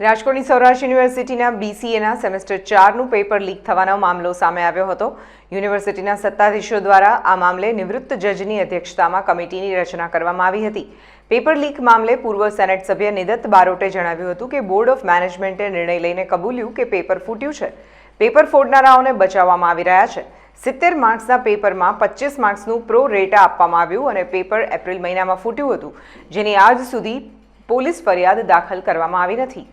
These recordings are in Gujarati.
રાજકોટની સૌરાષ્ટ્ર યુનિવર્સિટીના બીસીએના સેમેસ્ટર ચારનું પેપર લીક થવાનો મામલો સામે આવ્યો હતો. યુનિવર્સિટીના સત્તાધીશો દ્વારા આ મામલે નિવૃત્ત જજની અધ્યક્ષતામાં કમિટીની રચના કરવામાં આવી હતી. પેપર લીક મામલે પૂર્વ સેનેટ સભ્ય નિદત્ત બારોટે જણાવ્યું હતું કે બોર્ડ ઓફ મેનેજમેન્ટે નિર્ણય લઈને કબૂલ્યું કે પેપર ફૂટ્યું છે. પેપર ફોડનારાઓને બચાવવામાં આવી રહ્યા છે. સિત્તેર માર્ક્સના પેપરમાં પચીસ માર્ક્સનું પ્રો રેટા આપવામાં આવ્યું અને પેપર એપ્રિલ મહિનામાં ફૂટ્યું હતું. જેની આજ સુધી પોલીસ ફરિયાદ દાખલ કરવામાં આવી નથી.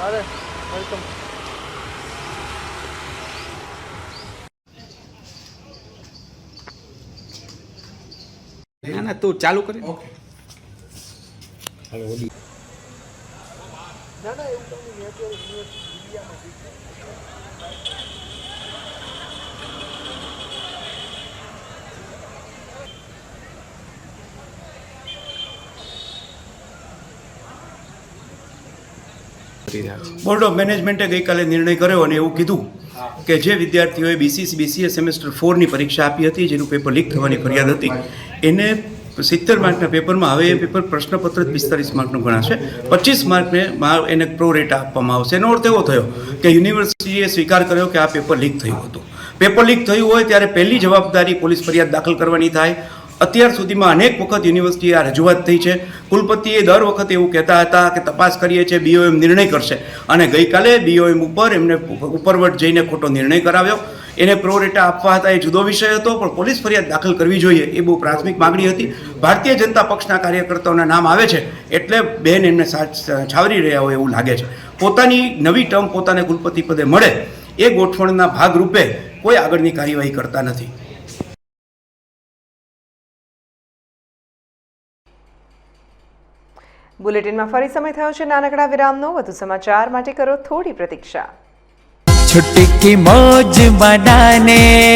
અરે વેલકમ ના ના તું ચાલુ કરી ના ના એવું તમને મેં અત્યારે કરી રહ્યા છે. બોર્ડ ઓફ મેનેજમેન્ટે ગઈકાલે નિર્ણય કર્યો અને એવું કીધું કે જે વિદ્યાર્થીઓએ બીસીસી બીસીએ સેમેસ્ટર ફોરની પરીક્ષા આપી હતી, જેનું પેપર લીક થવાની ફરિયાદ હતી. એને સિત્તેર માર્કના પેપરમાં હવે એ પેપર પ્રશ્નપત્ર પિસ્તાલીસ માર્કનું ગણાશે. પચીસ માર્કને એને પ્રો રેટા આપવામાં આવશે. એનો અર્થ એવો થયો કે યુનિવર્સિટીએ સ્વીકાર કર્યો કે આ પેપર લીક થયું હતું. પેપર લીક થયું હોય ત્યારે પહેલી જવાબદારી પોલીસ ફરિયાદ દાખલ કરવાની થાય. અત્યાર સુધીમાં અનેક વખત યુનિવર્સિટીએ આ રજૂઆત થઈ છે. કુલપતિએ દર વખતે એવું કહેતા હતા કે તપાસ કરીએ છીએ બીઓએમ નિર્ણય કરશે. અને ગઈકાલે બીઓએમ ઉપર એમને ઉપરવટ જઈને ખોટો નિર્ણય કરાવ્યો. એને પ્રોરેટા આપવા હતા એ જુદો વિષય હતો, પણ પોલીસ ફરિયાદ દાખલ કરવી જોઈએ એ બહુ પ્રાથમિક માગણી હતી. ભારતીય જનતા પક્ષના કાર્યકર્તાઓના નામ આવે છે, એટલે બેન એમને છાવરી રહ્યા હોય એવું લાગે છે. પોતાની નવી ટર્મ પોતાને કુલપતિ પદે મળે એ ગોઠવણના ભાગરૂપે કોઈ આગળની કાર્યવાહી કરતા નથી. બુલેટિનમાં ફરી સમય થયો છે. નાનકડા વિરામનો વધુ સમાચાર માટે કરો થોડી પ્રતીક્ષા. કી મોજ મનાને.